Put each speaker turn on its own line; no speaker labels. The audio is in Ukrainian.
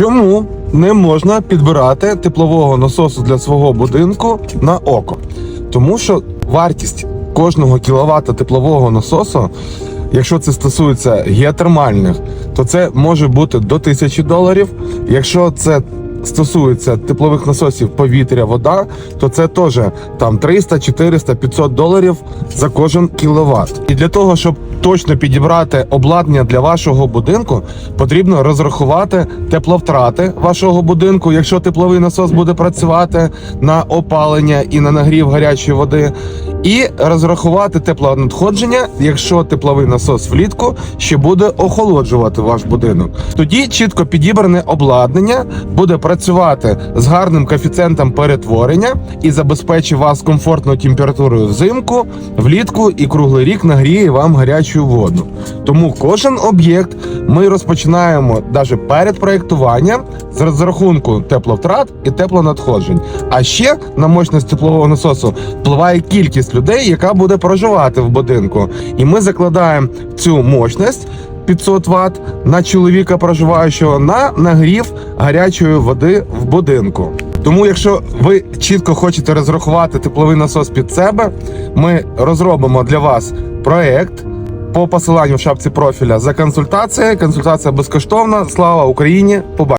Чому не можна підбирати теплового насосу для свого будинку на око? Тому що вартість кожного кіловата теплового насосу, якщо це стосується геотермальних, то це може бути до 1000 доларів. Якщо це стосується теплових насосів повітря, вода, то це теж там 300, 400, 500 доларів за кожен кіловат. І для того, щоб точно підібрати обладнання для вашого будинку, потрібно розрахувати тепловтрати вашого будинку, якщо тепловий насос буде працювати на опалення і на нагрів гарячої води, і розрахувати теплонадходження, якщо тепловий насос влітку ще буде охолоджувати ваш будинок. Тоді чітко підібране обладнання буде працювати з гарним коефіцієнтом перетворення і забезпечить вас комфортною температурою взимку, влітку і круглий рік нагріє вам гарячу воду. Тому кожен об'єкт ми розпочинаємо навіть перед проєктуванням з розрахунку тепловтрат і теплонадходжень. А ще на мощність теплового насосу впливає кількість людей, яка буде проживати в будинку. І ми закладаємо цю мощність 500 Вт на чоловіка проживаючого на нагрів гарячої води в будинку. Тому, якщо ви чітко хочете розрахувати тепловий насос під себе, ми розробимо для вас проект по посиланню в шапці профіля за консультацією. Консультація безкоштовна. Слава Україні! Побачимо!